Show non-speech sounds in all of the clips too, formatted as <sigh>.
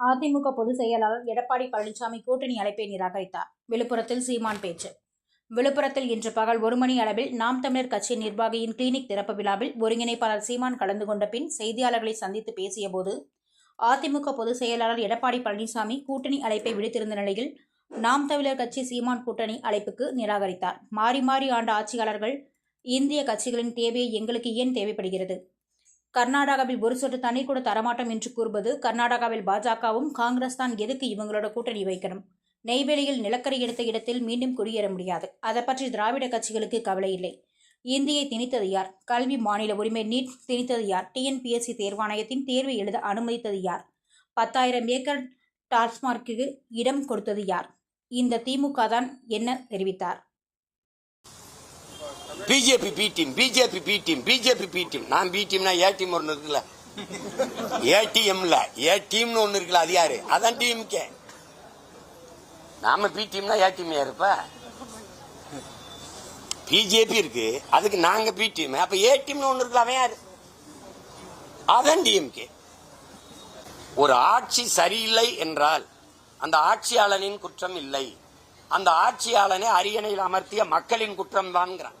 அதிமுக பொதுச் செயலாளர் எடப்பாடி பழனிசாமி கூட்டணி அழைப்பை நிராகரித்தார். விழுப்புரத்தில் சீமான் பேச்சு. விழுப்புரத்தில் இன்று பகல் ஒரு மணி அளவில் நாம் தமிழர் கட்சி நிர்வாகியின் கிளினிக் திறப்பு விழாவில் ஒருங்கிணைப்பாளர் சீமான் கலந்து கொண்ட பின் செய்தியாளர்களை சந்தித்து பேசியபோது அதிமுக பொதுச் செயலாளர் எடப்பாடி பழனிசாமி கூட்டணி அழைப்பை விடுத்திருந்த நிலையில் நாம் தமிழர் கட்சி சீமான் கூட்டணி அழைப்புக்கு நிராகரித்தார். மாறி மாறி ஆண்ட ஆட்சியாளர்கள் இந்திய கட்சிகளின் தேவையை எங்களுக்கு ஏன் தேவைப்படுகிறது? கர்நாடகாவில் ஒரு சொட்டு தண்ணீர் கூட தரமாட்டோம் என்று கூறுவது கர்நாடகாவில் பாஜகவும் காங்கிரஸ் தான் எதுக்கு இவங்களோட கூட்டணி வைக்கணும்? நெய்வேலியில் நிலக்கரி எடுத்த இடத்தில் மீண்டும் குடியேற முடியாது. அதை பற்றி திராவிட கட்சிகளுக்கு கவலை இல்லை. இந்தியை திணித்தது யார்? கல்வி மாநில உரிமை நீட் திணித்தது யார்? டிஎன்பிஎஸ்சி தேர்வாணையத்தின் தேர்வை எழுத அனுமதித்தது யார்? பத்தாயிரம் ஏக்கர் டாஸ்மார்க்கு இடம் கொடுத்தது யார்? இந்த திமுக தான் என்ன தெரிவித்தார்? BJP B team BJP B team BJP B team நான் பி டீம்னா ஏ டீம் ஒன்று இருக்குல்ல. ஏடிஎம்ல ஏ டீம்னு ஒன்று இருக்குல்ல அது யாரு? அதான் டிஎம்கே நாம பி டீம்னா ஏ டீம் யாருப்ப பிஜேபி இருக்கு அதுக்கு நாங்க பி டீம் அப்ப ஏ டீம்னு ஒன்று இருக்குல்ல அவன் யாரு? அதான் டிஎம்கே ஒரு ஆட்சி சரியில்லை என்றால் அந்த ஆட்சியாளனின் குற்றம் இல்லை. அந்த ஆட்சியாளனை அரியணையில் அமர்த்திய மக்களின் குற்றம் தான்ங்கிறான்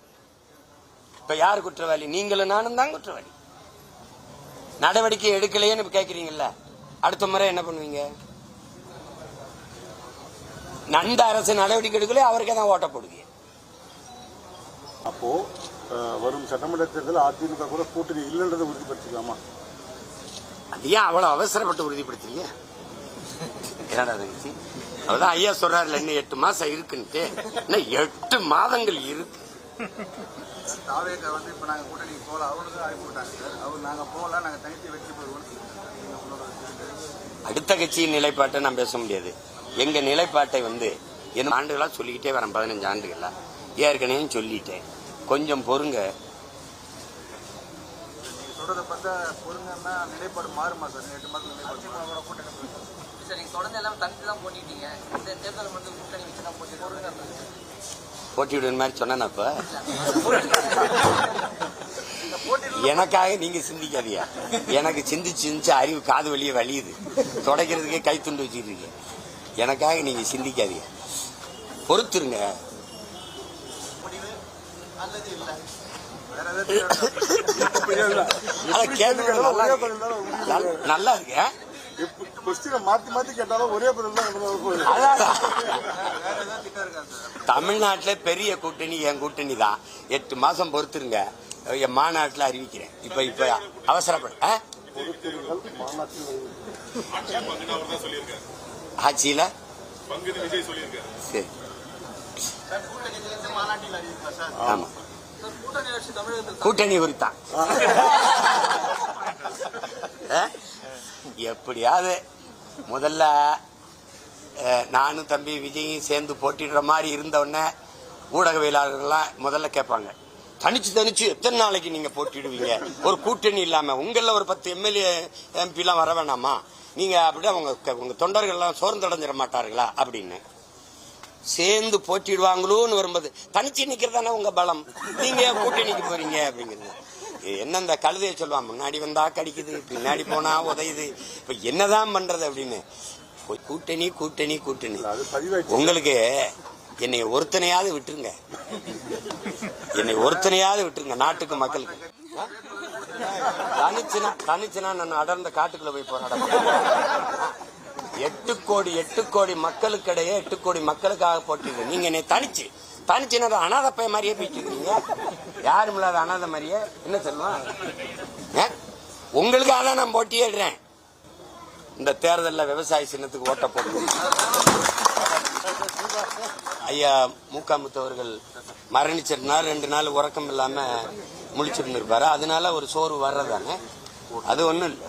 இப்ப யார் குற்றவாளி? நீங்களும் நானும் தான் குற்றவாளி. நடவடிக்கை எடுக்கலையேன்னு இப்ப கேக்குறீங்கல்ல? அடுத்த முறை என்ன பண்ணுவீங்க? நந்த அரசு நடவடிக்கை எடுக்கல அவருக்கே தான் ஓட்ட போடுவீங்க. அப்போ வரும் சட்டமன்ற தேர்தல் அதிமுக கூட கூட்டணி இல்லைன்றதை உறுதிப்படுத்திக்கலாமா? அது ஏன் அவ்வளவு அவசரப்பட்டு உறுதிப்படுத்துறீங்க? என்னடா தங்கச்சி அவதான் ஐயா சொல்றாருல இன்னும் எட்டு மாசம் இருக்குன்ட்டு. இன்னும் எட்டு மாதங்கள் இருக்கு. <laughs> தாவேக்கா வந்து இப்போ நாங்கள் கூட்டணி போகல. அவங்களுக்கு அனுப்பி விட்டாங்க சார். அவர் நாங்கள் போகல நாங்கள் தனித்து வெற்றி கருத்து. அடுத்த கட்சியின் நிலைப்பாட்டை நான் பேச முடியாது. எங்க நிலைப்பாட்டை வந்து என்ன ஆண்டுகளா சொல்லிக்கிட்டே வரேன் பதினஞ்சு ஆண்டுகளா. ஏற்கனவே சொல்லிட்டேன். கொஞ்சம் பொறுங்க. சொல்றதை பார்த்தா பொறுங்கன்னா நிலைப்பாடு மாறுமா சார்? எட்டு மாதம் கூட்டணி சார் நீங்க தொடர்ந்து எல்லாம் தனித்து தான் போட்டிட்டீங்க இந்த தேர்தல் மட்டும் கூட்டணி வச்சு தான் போட்டி போடுங்க போட்டிவிடுற மாதிரி சொன்னேனப்ப. எனக்காக நீங்க சிந்திக்காதீங்க. எனக்கு சிந்திச்சு சிந்திச்சு அறிவு காது வழியே வலியுது தொடக்கிறதுக்கே கை துண்டு வச்சிருக்கீங்க எனக்காக நீங்க சிந்திக்காதீங்க. பொறுத்துருங்க. நல்லா இருக்கு. கொஸ்டினை மாத்தி மாத்தி கேட்டாலும் ஒரே பதில் தான். தமிழ்நாட்டுல பெரிய கூட்டணி என் கூட்டணி தான். எட்டு மாசம் பொறுத்துருங்க. என் மாநாட்டுல அறிவிக்கிறேன். இப்ப இப்ப அவசரப்பட ஆட்சியில? சரி. ஆமா. கூட்டணி வச்சு தமிழகத்தில் கூட்டணி குறித்தான்? <laughs> எப்படியாவது முதல்ல நானும் தம்பி விஜயும் சேர்ந்து போட்டிடுற மாதிரி இருந்தவுடனே ஊடகவியலாளர்கள்லாம் முதல்ல கேட்பாங்க தனிச்சு தனிச்சு எத்தனை நாளைக்கு நீங்க போட்டிடுவீங்க ஒரு கூட்டணி இல்லாம உங்கள ஒரு பத்து எம்எல்ஏ எம்பி எல்லாம் வர வேணாமா? நீங்க அப்படியே அவங்க உங்க தொண்டர்கள்லாம் சோர்ந்தடைஞ்சிட மாட்டார்களா? அப்படின்னு. சேர்ந்து போட்டிடுவாங்களோன்னு வரும்போது தனிச்சு நிக்கிறதானே உங்க பலம்? நீங்க ஏன் கூட்டணிக்கு போறீங்க? அப்படிங்கிறது. என்ன இந்த கழுதையை சொல்லுவான்? முன்னாடி வந்தா கடிக்குது பின்னாடி போனா உதையுது. இப்ப என்னதான் பண்றது அப்படின்னு? கூட்டணி கூட்டணி கூட்டணி. உங்களுக்கு என்னை ஒருத்தனையாவது விட்டுருங்க. என்னை ஒருத்தனையாவது விட்டுருங்க நாட்டுக்கு மக்களுக்கு? தனிச்சுனா தனிச்சுனா நான் அடர்ந்த காட்டுக்குள்ள போய் போராட எட்டு கோடி எட்டு கோடி மக்களுக்கிடையே எட்டு கோடி மக்களுக்காக போட்டிருக்கு நீங்க என்னை தனிச்சு. தனிச்சுனா அனாதை பைய மாதிரியே போயிட்டு இருக்கீங்க யாரும் இல்லாத அனாதை மாதிரியே என்ன சொல்லுவான்? உங்களுக்காக தான் நான் போட்டியிடுறேன் இந்த தேர்தலில் விவசாய சின்னத்துக்கு ஓட்ட போடுவோம் ஐயா மூக்காமுத்தவர்கள் மரணிச்சிருந்தார். ரெண்டு நாள் உறக்கம் இல்லாம முழிச்சிருந்து இருப்பார் அதனால ஒரு சோர்வு வர்றதானே? அது ஒண்ணும் இல்லை.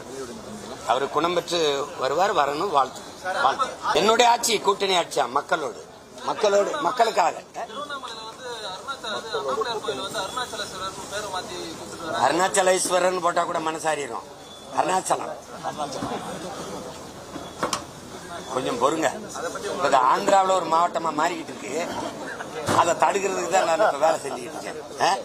அவர் குணம் பெற்று வருவார் வரணும் வாழ்த்து. வாழ்த்து. என்னுடைய ஆட்சி கூட்டணி ஆட்சியா? மக்களோடு. மக்களோடு மக்களுக்காக. அருணாச்சலேஸ்வரன் போட்டா கூட மனசாரிடும் அருணாச்சலம். கொஞ்சம் பொறுங்க. இப்ப இது ஒரு மாவட்டமா மாறிக்கிட்டு இருக்கு. அதை தடுக்கிறதுக்கு தான் நான் இப்ப வேலை செஞ்சுக்கிட்டு இருக்கேன். ஆ?